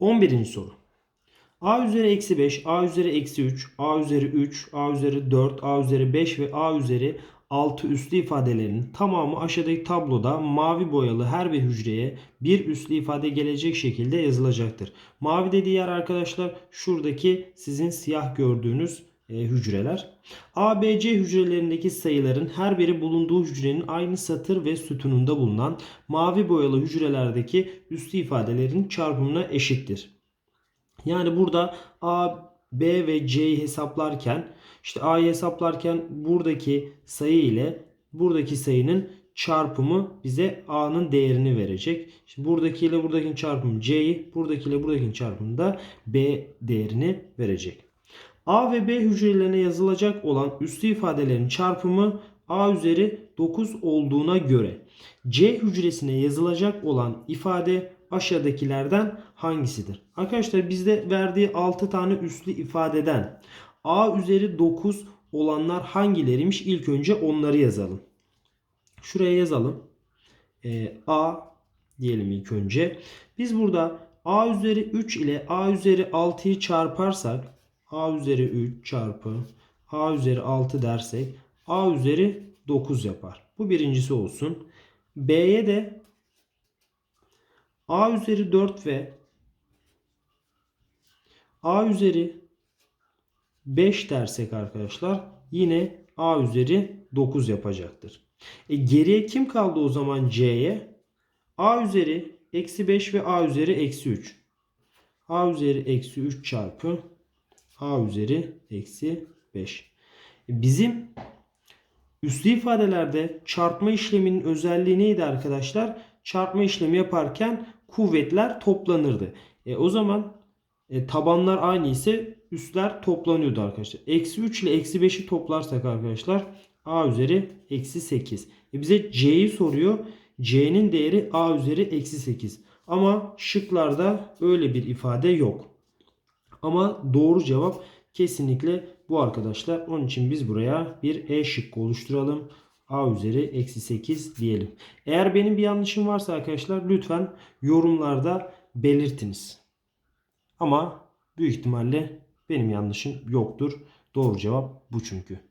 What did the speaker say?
11. soru. a üzeri eksi 5, a üzeri eksi 3, a üzeri 3, a üzeri 4, a üzeri 5 ve a üzeri 6 üslü ifadelerinin tamamı aşağıdaki tabloda mavi boyalı her bir hücreye bir üslü ifade gelecek şekilde yazılacaktır. Mavi dediği yer arkadaşlar şuradaki sizin siyah gördüğünüz hücreler. A, B, C hücrelerindeki sayıların her biri bulunduğu hücrenin aynı satır ve sütununda bulunan mavi boyalı hücrelerdeki üslü ifadelerin çarpımına eşittir. Yani burada A, B ve C'yi hesaplarken işte A'yı hesaplarken buradaki sayı ile buradaki sayının çarpımı bize A'nın değerini verecek. Şimdi buradaki ile buradakinin çarpımı C'yi, buradaki ile buradakinin çarpımı da B değerini verecek. A ve B hücrelerine yazılacak olan üslü ifadelerin çarpımı A üzeri 9 olduğuna göre C hücresine yazılacak olan ifade aşağıdakilerden hangisidir? Arkadaşlar bizde verdiği 6 tane üslü ifadeden A üzeri 9 olanlar hangileriymiş? İlk önce onları yazalım. Şuraya yazalım. Ee, A diyelim ilk önce. Biz burada A üzeri 3 ile A üzeri 6'yı çarparsak A üzeri 3 çarpı A üzeri 6 dersek A üzeri 9 yapar. Bu birincisi olsun. B'ye de A üzeri 4 ve A üzeri 5 dersek arkadaşlar yine A üzeri 9 yapacaktır. E geriye kim kaldı o zaman C'ye? A üzeri eksi 5 ve A üzeri eksi 3. A üzeri eksi 3 çarpı A üzeri eksi 5. E bizim üslü ifadelerde çarpma işleminin özelliği neydi arkadaşlar? Çarpma işlemi yaparken kuvvetler toplanırdı. E, o zaman e, tabanlar aynı ise üstler toplanıyordu arkadaşlar. Eksi 3 ile eksi 5'i toplarsak arkadaşlar a üzeri eksi 8. E, bize c'yi soruyor. c'nin değeri a üzeri eksi 8. Ama şıklarda öyle bir ifade yok. Ama doğru cevap kesinlikle bu arkadaşlar. Onun için biz buraya bir E şıkkı oluşturalım. A üzeri eksi 8 diyelim. Eğer benim bir yanlışım varsa arkadaşlar lütfen yorumlarda belirtiniz. Ama büyük ihtimalle benim yanlışım yoktur. Doğru cevap bu çünkü.